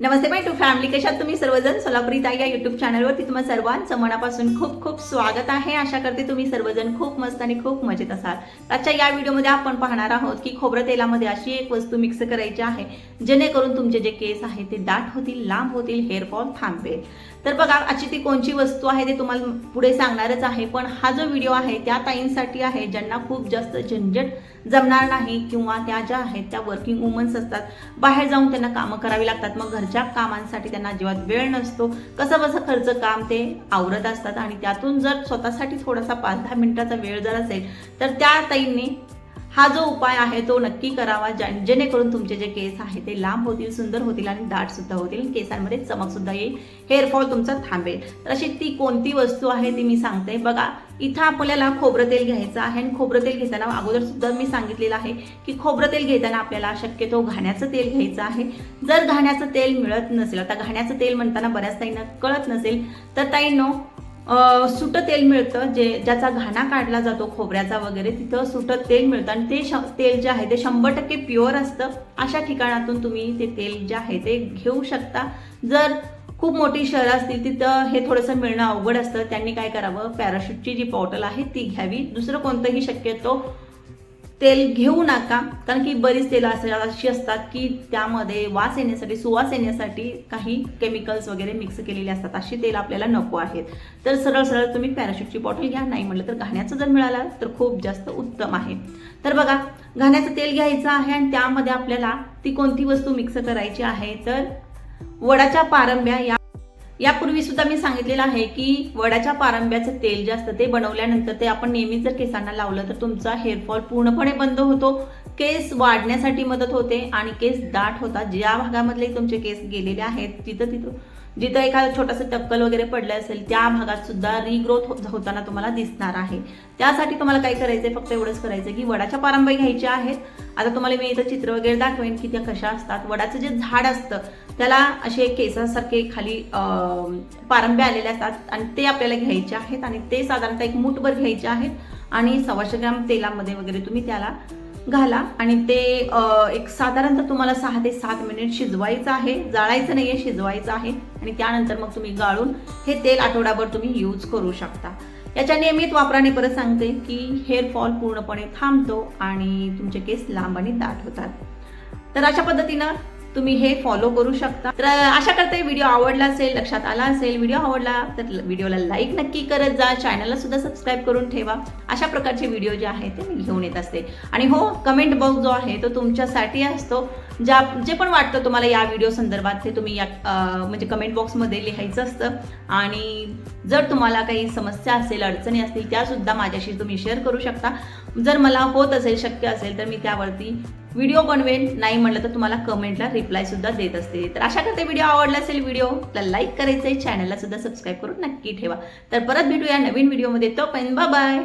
Namaste by two family कशात तुम्ही सर्वजण? सोलापुरी ताई या युट्यूब चॅनलवरती तुम्हाला सर्वांचं मनापासून खूप खूप स्वागत आहे. आशा करते तुम्ही सर्वजण खूप मस्त आणि खूप मजेत असाल. आजच्या या व्हिडिओमध्ये आपण पाहणार आहोत की खोबरं तेलामध्ये अशी एक वस्तू मिक्स करायची आहे जेणेकरून तुमचे जे केस आहेत ते दाट होतील लांब होतील हेअरफॉल थांबेल. तर बघा अशी ती कोणची वस्तू आहे ते तुम्हाला पुढे सांगणारच आहे पण हा जो व्हिडिओ आहे त्या ताईंसाठी आहे ज्यांना खूप जास्त झंझट जमणार नाही किंवा त्या ज्या आहेत त्या वर्किंग वुमन्स असतात बाहेर जाऊन त्यांना कामं करावी लागतात मग घरच्या कामांसाठी त्यांना अजिबात वेळ नसतो. कसं बसं खर्च काम ते आवरत असतात आणि त्यातून जर स्वतःसाठी थोडासा पाच दहा मिनिटाचा वेळ जर असेल तर त्या ताईंनी हा जो उपाय आहे तो नक्की करावा ज्या- जेणेकरून तुमचे जे केस आहे ते लांब होतील सुंदर होतील आणि दाट सुद्धा होतील केसांमध्ये चमक सुद्धा येईल. हेअरफॉल तुमचा थांबेल. तर अशी ती कोणती वस्तू आहे ती मी सांगते. बघा इथं आपल्याला खोबरं तेल घ्यायचं आहे आणि खोबरं तेल घेताना अगोदर सुद्धा मी सांगितलेलं आहे की खोबरं तेल घेताना आपल्याला शक्यतो घाण्याचं तेल घ्यायचं आहे. जर घाण्याचं तेल मिळत नसेल आता घाण्याचं तेल म्हणताना बऱ्याच ताईंना कळत नसेल तर ताईंनो सुटं तेल मिळतं जे ज्याचा घाणा काढला जातो खोबऱ्याचा वगैरे तिथं सुटं तेल मिळतं. आणि ते श तेल जे आहे ते शंभर टक्के प्युअर असतं. अशा ठिकाणातून तुम्ही ते तेल जे आहे ते घेऊ शकता. जर खूप मोठी शहरं असतील तिथं हे थोडंसं मिळणं अवघड असतं. त्यांनी काय करावं? पॅराशूटची जी बॉटल आहे ती घ्यावी. दुसरं कोणतंही शक्यतो तेल घेऊ नका. कारण की बरीच तेलं अशी असतात की त्यामध्ये वास येण्यासाठी सुवास येण्यासाठी काही केमिकल्स वगैरे मिक्स केलेले असतात. अशी तेल आपल्याला नको आहेत. तर सरळ सरळ तुम्ही पॅराशूटची बॉटल घ्या. नाही म्हटलं तर घाण्याचं जर मिळाला तर खूप जास्त उत्तम आहे. तर बघा घाण्याचं तेल घ्यायचं आहे आणि त्यामध्ये आपल्याला ती कोणती वस्तू मिक्स करायची आहे? तर वडाच्या पारंब्या या यापूर्वी सुद्धा मी सांगितलेलं आहे की वडाच्या पारंब्याचं तेल जे असतं ते बनवल्यानंतर ते आपण नेहमी जर केसांना लावलं तर तुमचा हेअरफॉल पूर्णपणे बंद होतो. केस वाढण्यासाठी मदत होते आणि केस दाट होतात. ज्या भागामधले तुमचे केस गेलेले आहेत तिथं तिथं जिथं एखादं छोटंसं टक्कल वगैरे पडलं असेल त्या भागात सुद्धा रिग्रोथ हो-, होताना तुम्हाला दिसणार आहे. त्यासाठी तुम्हाला काय करायचंय? फक्त एवढंच करायचं की वडाच्या पारंब्या घ्यायच्या आहेत. आता तुम्हाला मी इथं चित्र वगैरे दाखवेन की त्या कशा असतात. वडाचं जे झाड असतं त्याला असे केसासारखे खाली पारंब्या आलेले असतात आणि ते आपल्याला घ्यायचे आहेत आणि ते साधारणतः एक मूठभर घ्यायचे आहेत आणि सव्वाशे ग्राम तेलामध्ये वगैरे तुम्ही त्याला घाला आणि ते एक साधारणतः तुम्हाला सहा ते सात मिनिट शिजवायचं आहे. जाळायचं नाही आहे शिजवायचं आहे आणि त्यानंतर मग तुम्ही गाळून हे तेल आठवडाभर तुम्ही यूज करू शकता. याच्या नियमित वापराने परत सांगते की हेअर फॉल पूर्णपणे थांबतो आणि तुमचे केस लांब आणि दाट होतात. तर अशा पद्धतीनं तुम्ही हे फॉलो करू शकता. तर आशा करते व्हिडिओ आवडला असेल लक्षात आला असेल. व्हिडिओ आवडला तर व्हिडिओला लाईक नक्की करत जा. चॅनलला सुद्धा सबस्क्राईब करून ठेवा. अशा प्रकारचे व्हिडिओ जे आहेत ते मी घेऊन येत असते. आणि हो कमेंट बॉक्स जो आहे तो तुमच्यासाठी असतो. ज्या जे पण वाटतं तुम्हाला या व्हिडिओ संदर्भात ते तुम्ही या म्हणजे कमेंट बॉक्समध्ये लिहायचं असतं. आणि जर तुम्हाला काही समस्या असेल अडचणी असतील त्यासुद्धा माझ्याशी तुम्ही शेअर करू शकता. जर मला होत असेल शक्य असेल तर मी त्यावरती व्हिडिओ बनवेन नाही म्हटलं तर तुम्हाला कमेंटला रिप्लाय सुद्धा देत असते. तर अशा करते व्हिडिओ आवडला असेल व्हिडिओला लाईक करायचं आहे चॅनलला सुद्धा सबस्क्राईब करून नक्की ठेवा. तर परत भेटूया नवीन व्हिडिओमध्ये तो पण बाय